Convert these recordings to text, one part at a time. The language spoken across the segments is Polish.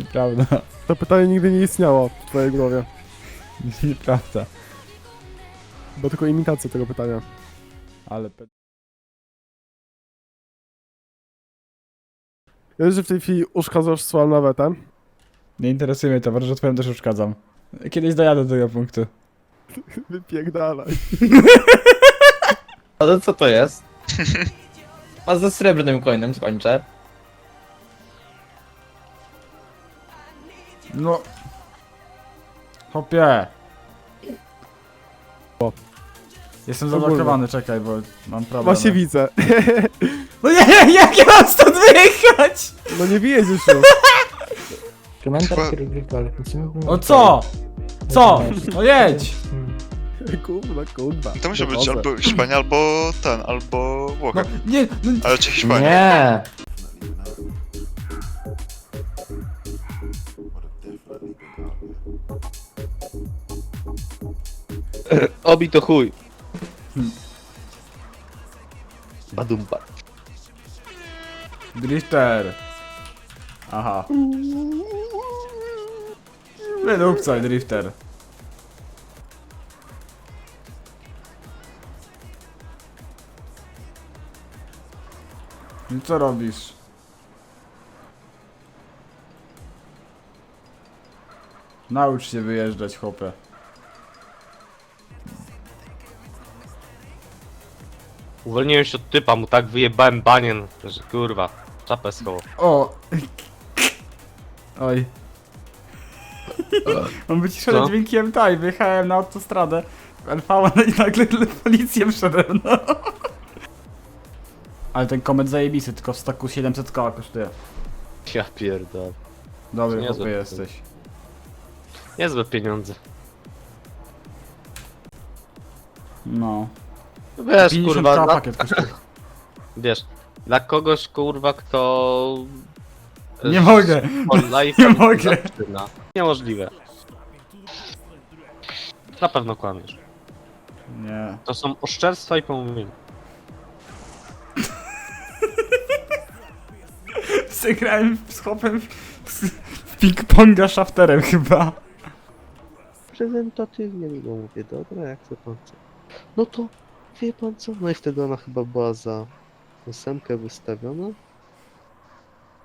Nieprawda. To pytanie nigdy nie istniało w twojej głowie. Nieprawda. Bo tylko imitacja tego pytania. Ale... pe- Wiesz, że w tej chwili uszkadzasz swoją nawetę? Nie interesuje mnie to, że twoją też uszkadzam. Kiedyś dojadę do tego punktu. Wypierdalaj. Ale co to jest? A ze srebrnym coinem skończę. No... Hopie! O. Jestem zablokowany, czekaj, bo mam problem. Właśnie widzę. No nie, jak ja mam stąd wyjechać? No nie wyjedziesz już. Komentarz Chyba- kierownika. O co? Co? No jedź! Kurwa, kurwa. To musi być Wychodzę. albo Hiszpania, albo ten, albo No Włochy. nie, no Ale czy Hiszpania? Nie! Obi to chuj. Badumba. Drifter. Aha. Wydupcaj, drifter. I co robisz? Naucz się wyjeżdżać, chłopie. Uwolniłem się od typa, mu tak wyjebałem banien, że kurwa, czapę schował. O! Oj. Mam wyciszone Co? dźwięki MTA i wyjechałem na autostradę w LV no i nagle policję przede mną. Ale ten komet zajebisty, tylko w staku 700 koła kosztuje. Ja pierdolę. Dobry Niezłe chłopie to jesteś. Niezłe pieniądze. No. No Wiesz, 50 kurwa, dla, pakiet kosztuje. wiesz, dla kogoś, kurwa, kto... Nie mogę! Nie mogę. zaczyna. Niemożliwe. Na pewno kłamiesz. Nie. To są oszczerstwa i pomówienia. Zagrałem z chłopem w, w ping-ponga shafterem chyba. Prezentatywnie go mówię, dobra, jak chce pan co. No to, wie pan co? No i wtedy ona chyba była za ósemkę wystawiona.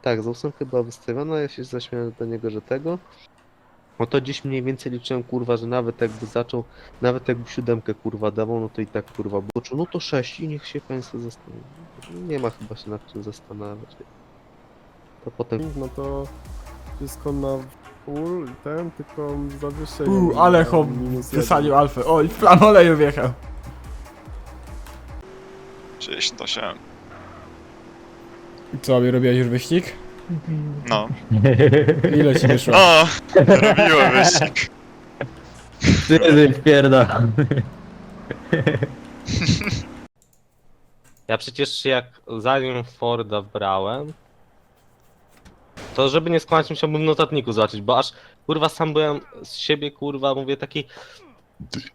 Tak, za ósemkę była wystawiona, ja się zaśmiałem do niego, że tego. No to dziś mniej więcej liczyłem, kurwa, że nawet jakby zaczął, nawet jakby siódemkę, kurwa, dawał, no to i tak, kurwa, boczył. No to sześć i niech się państwo zastanowi. Nie ma chyba się nad czym zastanawiać. To potem No to wszystko na full i ten, tylko zawieszenie. Uuu, ale na chłop minus jeden. wysadził alfę. Oj, plan oleju wjechał. 68. I co, robiłeś już wyścig? No. Ile ci wyszło? O! Robiłem wyścig. Ty, wpierda. Ja przecież jak zanim Forda brałem, to żeby nie skłamać musiałbym w notatniku zobaczyć, bo aż kurwa sam byłem z siebie kurwa, mówię taki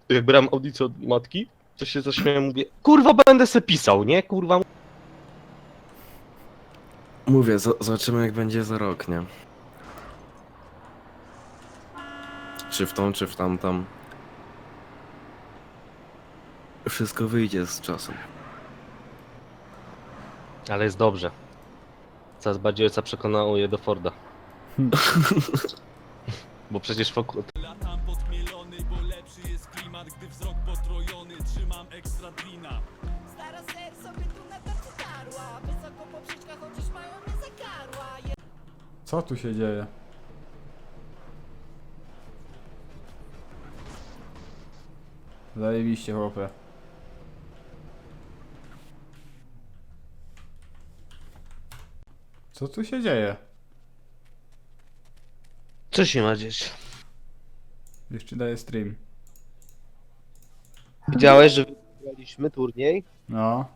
jak brałem audycję od matki, to się zaśmiałem, mówię kurwa będę se pisał, nie kurwa Mówię, zo- zobaczymy jak będzie za rok, nie? Czy w tą, czy w tamtą. Wszystko wyjdzie z czasem. Ale jest dobrze. Coraz bardziej ojca przekonuje do Forda. Bo przecież wokół... Latam podmielony, bo lepszy jest klimat Gdy wzrok potrojony, trzymam ekstra drina Stara ser sobie tu na tarczy tarła Wysoko po przyczkach chociaż mają mnie za karła Co tu się dzieje? Zajebiście chłopie. Co tu się dzieje? Co się ma dzieć? Jeszcze daję stream. Widziałeś, że wygraliśmy turniej? No.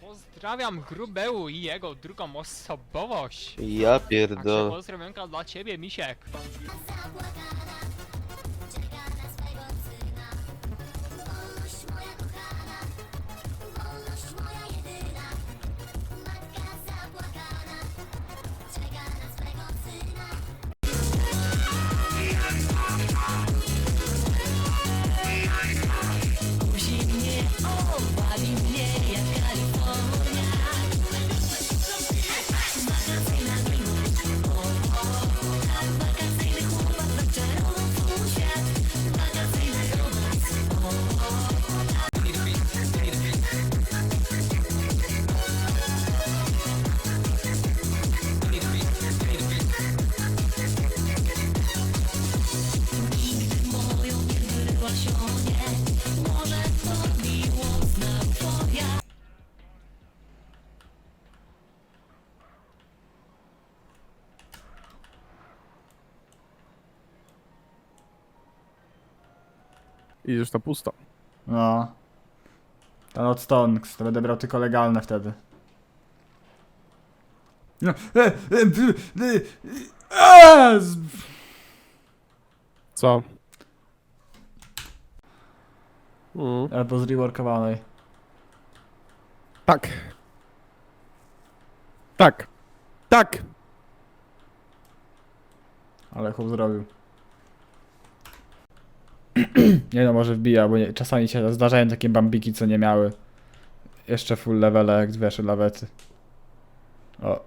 Pozdrawiam Grubeu i jego drugą osobowość. Ja Także pierdolę. pozdrowionka dla ciebie, Misiek. Idziesz na pusto. No. Ten od Stonks, to będę brał tylko legalne wtedy. No. E, e, b, e, z- Co? Mm. Albo z reworkowanej. Tak. Tak. Tak. Ale chłop zrobił. nie no, może wbija, bo nie, czasami się zdarzają takie bambiki, co nie miały jeszcze full levela, jak wiesz, lawety. O,